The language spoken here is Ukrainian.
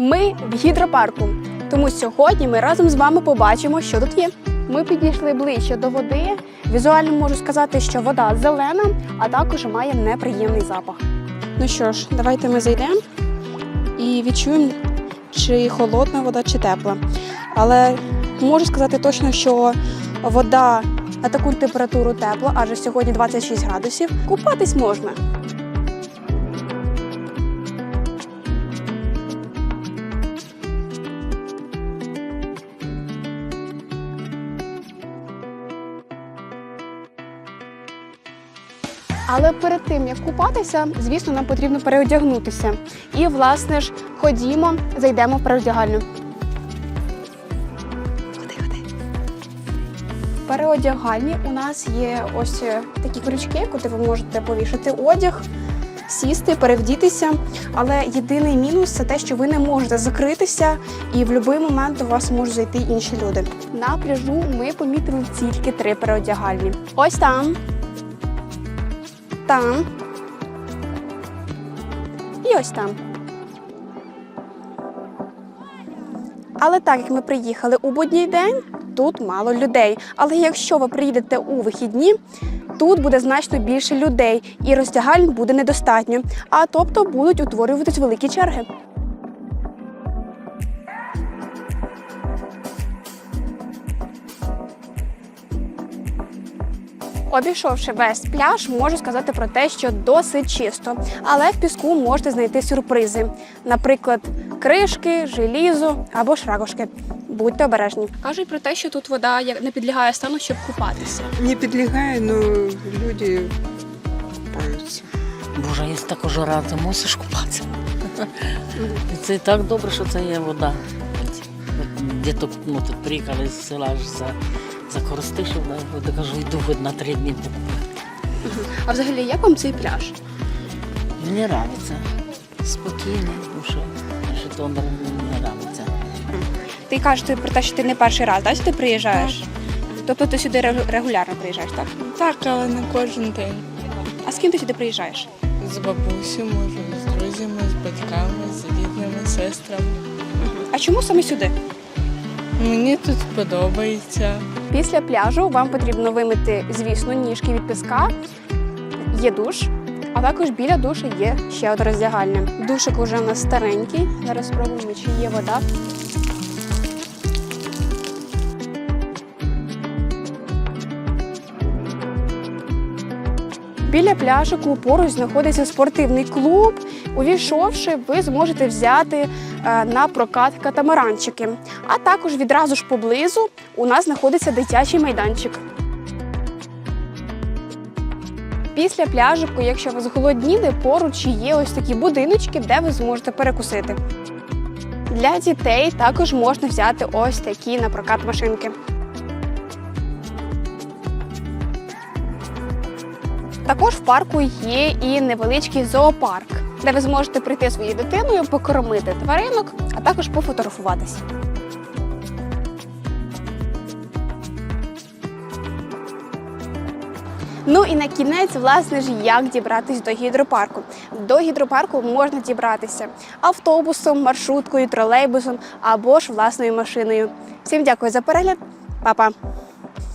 Ми в гідропарку. Тому сьогодні ми разом з вами побачимо, що тут є. Ми підійшли ближче до води. Візуально можу сказати, що вода зелена, а також має неприємний запах. Ну що ж, давайте ми зайдемо і відчуємо, чи холодна вода, чи тепла. Але можу сказати точно, що вода на таку температуру тепла, адже сьогодні 26 градусів. Купатись можна. Але перед тим як купатися, звісно, нам потрібно переодягнутися. І, власне ж, ходімо, зайдемо в переодягальню. Ходи, ходи. В переодягальні у нас є ось е, такі крючки, куди ви можете повішати одяг, сісти, перевдітися. Але єдиний мінус це те, що ви не можете закритися, і в будь-який момент у вас можуть зайти інші люди. На пляжу ми помітили тільки три переодягальні. Ось там там. І ось там. Але так як ми приїхали у будній день, тут мало людей. Але якщо ви приїдете у вихідні, тут буде значно більше людей і роздягальень буде недостатньо. А тобто будуть утворюватись великі черги. Обійшовши весь пляж, можу сказати про те, що досить чисто, але в піску можете знайти сюрпризи, наприклад, кришки, желізо або ж. Будьте обережні. Кажуть про те, що тут вода як- не підлягає стану, щоб купатися. Не підлягає, але люди купаються. Боже, якщо така жара, ти мусиш купатися. І це так добре, що це є вода. То ну, тут приїхали з села аж за, за Коростишева, я кажу, йду хоч на три дні покупати. А взагалі, як вам цей пляж? Мені подобається. Спокійно, тому що Житомир мені подобається. Ти кажеш ти про те, що ти не перший раз, да, сюди приїжджаєш? Тобто ти сюди регу- регулярно приїжджаєш, так? Так, але не кожен день. А з ким ти сюди приїжджаєш? З бабусею, можу, з друзями, з батьками, з рідними, сестрами. А чому саме сюди? Мені тут подобається. Після пляжу вам потрібно вимити, звісно, ніжки від піска. Є душ, а також біля душу є ще одне роздягальня. Душик уже у нас старенький. Зараз спробуємо, чи є вода. Біля пляжику поруч знаходиться спортивний клуб. Увійшовши, ви зможете взяти на прокат катамаранчики. А також відразу ж поблизу у нас знаходиться дитячий майданчик. Після пляжику, якщо ви зголодніли, поруч є ось такі будиночки, де ви зможете перекусити. Для дітей також можна взяти ось такі на прокат машинки. Також в парку є і невеличкий зоопарк, де ви зможете прийти своєю дитиною, покормити тваринок, а також пофотографуватися. Ну і на кінець, власне ж, як дібратись до гідропарку. До гідропарку можна дібратися автобусом, маршруткою, тролейбусом або ж власною машиною. Всім дякую за перегляд, Па-па!